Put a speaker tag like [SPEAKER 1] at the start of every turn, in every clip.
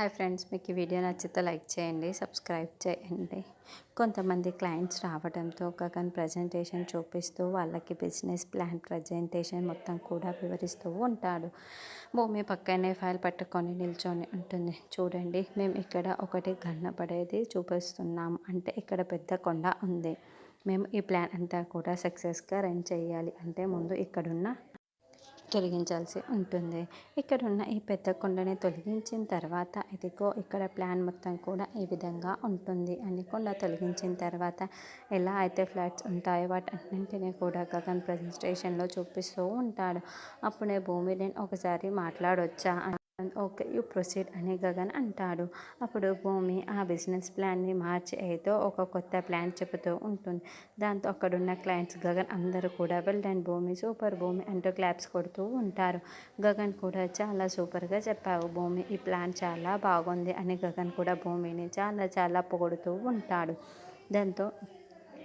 [SPEAKER 1] Hi friends మీకు ఈ video నచ్చితే లైక్ చేయండి సబ్స్క్రైబ్ చేయండి. కొంతమంది క్లయింట్స్ రావడంతో గగన్ ప్రజెంటేషన్ చూపిస్తూ వాళ్ళకి బిజినెస్ ప్లాన్ ప్రజెంటేషన్ మొత్తం కూడా వివరిస్తూ ఉంటాడు భూమి పక్కనే ఫైల్ పట్టుకొని నిల్చొని ఉంటుంది. చూడండి మేము ఇక్కడ ఒకటి కన్నపడేది చూపిస్తున్నాం. అంటే ఇక్కడ పెద్ద కొండ ఉంది. మేము ఈ ప్లాన్ అంతా కూడా సక్సెస్గా రన్ చేయాలి. అంటే ముందు ఇక్కడున్న తొలగించాల్సి ఉంటుంది. ఇక్కడ ఉన్న ఈ పెద్ద కొండని తొలగించిన తర్వాత ఇదిగో ఇక్కడ ప్లాన్ మొత్తం కూడా ఈ విధంగా ఉంటుంది. అన్ని కొండ తొలగించిన తర్వాత ఎలా అయితే ఫ్లాట్స్ ఉంటాయో వాటన్నింటినీ కూడా గగన్ ప్రజెంటేషన్లో చూపిస్తూ ఉంటాడు. అప్పుడే భూమి నేను ఒకసారి మాట్లాడొచ్చా ఓకే యూ ప్రొసీడ్ అని గగన్ అంటాడు. అప్పుడు భూమి ఆ బిజినెస్ ప్లాన్ని మార్చి అయితే ఒక కొత్త ప్లాన్ చెబుతూ ఉంటుంది. దాంతో అక్కడున్న క్లయింట్స్ గగన్ అందరూ కూడా వెళ్ళండి భూమి. సూపర్ భూమి అంటూ క్లాప్స్ కొడుతూ ఉంటారు. గగన్ కూడా చాలా సూపర్గా చెప్పావు భూమి. ఈ ప్లాన్ చాలా బాగుంది అని గగన్ కూడా భూమిని చాలా చాలా పొగుడుతూ ఉంటాడు. దాంతో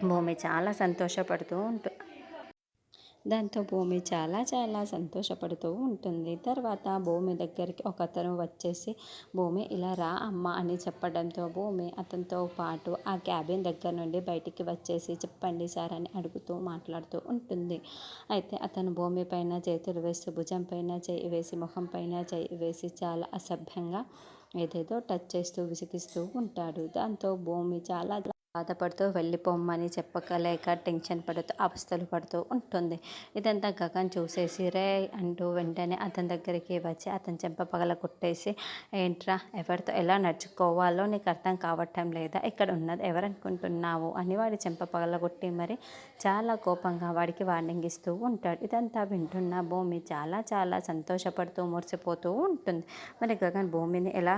[SPEAKER 1] భూమి చాలా సంతోషపడుతూ ఉంటు దాంతో భూమి చాలా చాలా సంతోషపడుతూ ఉంటుంది. తర్వాత భూమి దగ్గరికి ఒకతను వచ్చేసి భూమి ఇలా రా అమ్మ అని చెప్పడంతో భూమి అతనితో పాటు ఆ క్యాబిన్ దగ్గర నుండి బయటికి వచ్చేసి చెప్పండి సార్ అని అడుగుతూ మాట్లాడుతూ ఉంటుంది. అయితే అతను భూమి పైన చేతులు వేసి భుజం పైన చేయి వేసి ముఖం పైన చేయి వేసి చాలా అసభ్యంగా ఏదేదో టచ్ చేస్తూ విసిగిస్తూ ఉంటాడు. దాంతో భూమి చాలా బాధపడుతూ వెళ్ళిపోమ్మని చెప్పకలేక టెన్షన్ పడుతూ అవస్థలు పడుతూ ఉంటుంది. ఇదంతా గగన్ చూసేసి రే అంటూ వెంటనే అతని దగ్గరికి వచ్చి అతని చెంప పగల కొట్టేసి ఏంట్రా ఎవరితో ఎలా నడుచుకోవాలో నీకు అర్థం కావటం లేదా? ఇక్కడ ఉన్నది ఎవరనుకుంటున్నావు? అని వాడి చెంప పగల కొట్టి మరి చాలా కోపంగా వాడికి వార్నింగ్ ఇస్తూ ఉంటాడు. ఇదంతా వింటున్న భూమి చాలా చాలా సంతోషపడుతూ మురిసిపోతూ ఉంటుంది. మరి గగన్ భూమిని ఎలా